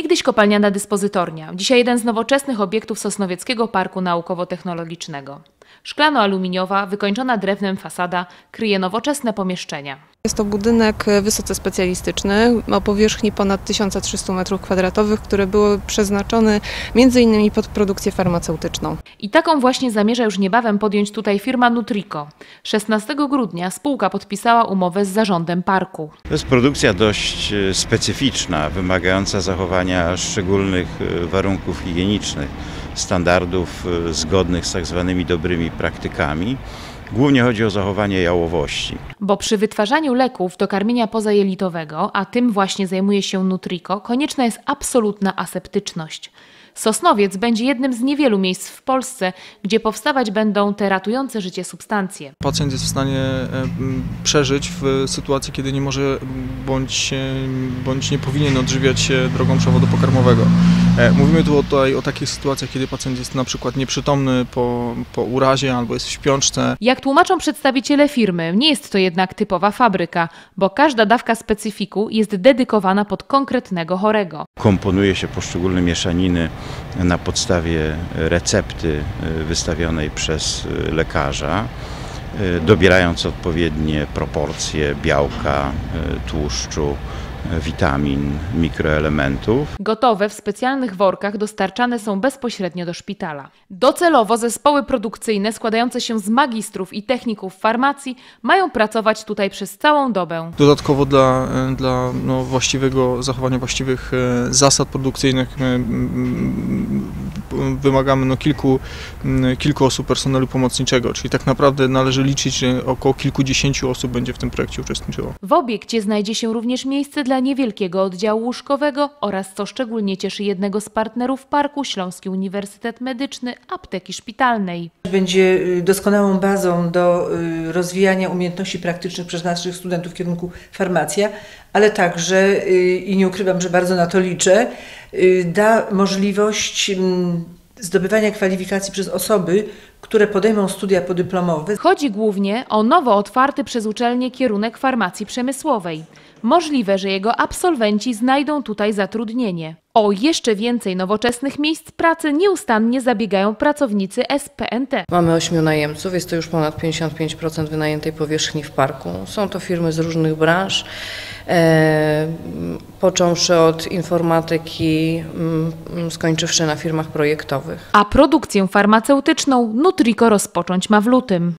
Niegdyś kopalniana dyspozytornia, dzisiaj jeden z nowoczesnych obiektów Sosnowieckiego Parku Naukowo-Technologicznego. Szklano-aluminiowa, wykończona drewnem fasada kryje nowoczesne pomieszczenia. Jest to budynek wysoce specjalistyczny o powierzchni ponad 1300 m2, który był przeznaczony m.in. pod produkcję farmaceutyczną. I taką właśnie zamierza już niebawem podjąć tutaj firma Nutrico. 16 grudnia spółka podpisała umowę z zarządem parku. To jest produkcja dość e, specyficzna, wymagająca zachowania szczególnych e, warunków higienicznych, standardów e, zgodnych z tak zwanymi dobrymi praktykami. Głównie chodzi o zachowanie jałowości. Bo przy wytwarzaniu leków do karmienia pozajelitowego, a tym właśnie zajmuje się Nutrico, konieczna jest absolutna aseptyczność. Sosnowiec będzie jednym z niewielu miejsc w Polsce, gdzie powstawać będą te ratujące życie substancje. Pacjent jest w stanie e, przeżyć w sytuacji, kiedy nie może bądź, bądź nie powinien odżywiać się drogą przewodu pokarmowego. E, Mówimy tu o, tutaj o takich sytuacjach, kiedy pacjent jest na przykład nieprzytomny po, po urazie albo jest w śpiączce. Jak tłumaczą przedstawiciele firmy, nie jest to jednak typowa fabryka, bo każda dawka specyfiku jest dedykowana pod konkretnego chorego. Komponuje się poszczególne mieszaniny na podstawie recepty e, wystawionej przez e, lekarza, e, dobierając odpowiednie proporcje białka, tłuszczu, witamin, mikroelementów. Gotowe w specjalnych workach dostarczane są bezpośrednio do szpitala. Docelowo zespoły produkcyjne składające się z magistrów i techników farmacji mają pracować tutaj przez całą dobę. Dodatkowo dla, e, dla no, właściwego zachowania właściwych e, zasad produkcyjnych wymagamy no, kilku, m, kilku osób personelu pomocniczego, czyli tak naprawdę należy liczyć, że około kilkudziesięciu osób będzie w tym projekcie uczestniczyło. W obiekcie znajdzie się również miejsce dla niewielkiego oddziału łóżkowego oraz, co szczególnie cieszy jednego z partnerów parku, Śląski Uniwersytet Medyczny, apteki szpitalnej. Będzie y, doskonałą bazą do y, rozwijania umiejętności praktycznych przez naszych studentów w kierunku farmacja, ale także, y, i nie ukrywam, że bardzo na to liczę, da możliwość mm, zdobywania kwalifikacji przez osoby, które podejmą studia podyplomowe. Chodzi głównie o nowo otwarty przez uczelnię kierunek farmacji przemysłowej. Możliwe, że jego absolwenci znajdą tutaj zatrudnienie. O jeszcze więcej nowoczesnych miejsc pracy nieustannie zabiegają pracownicy SPNT. Mamy ośmiu najemców, jest to już ponad 55% wynajętej powierzchni w parku. Są to firmy z różnych branż, e, począwszy od informatyki, mm, skończywszy na firmach projektowych. A produkcję farmaceutyczną Nutrico rozpocząć ma w lutym.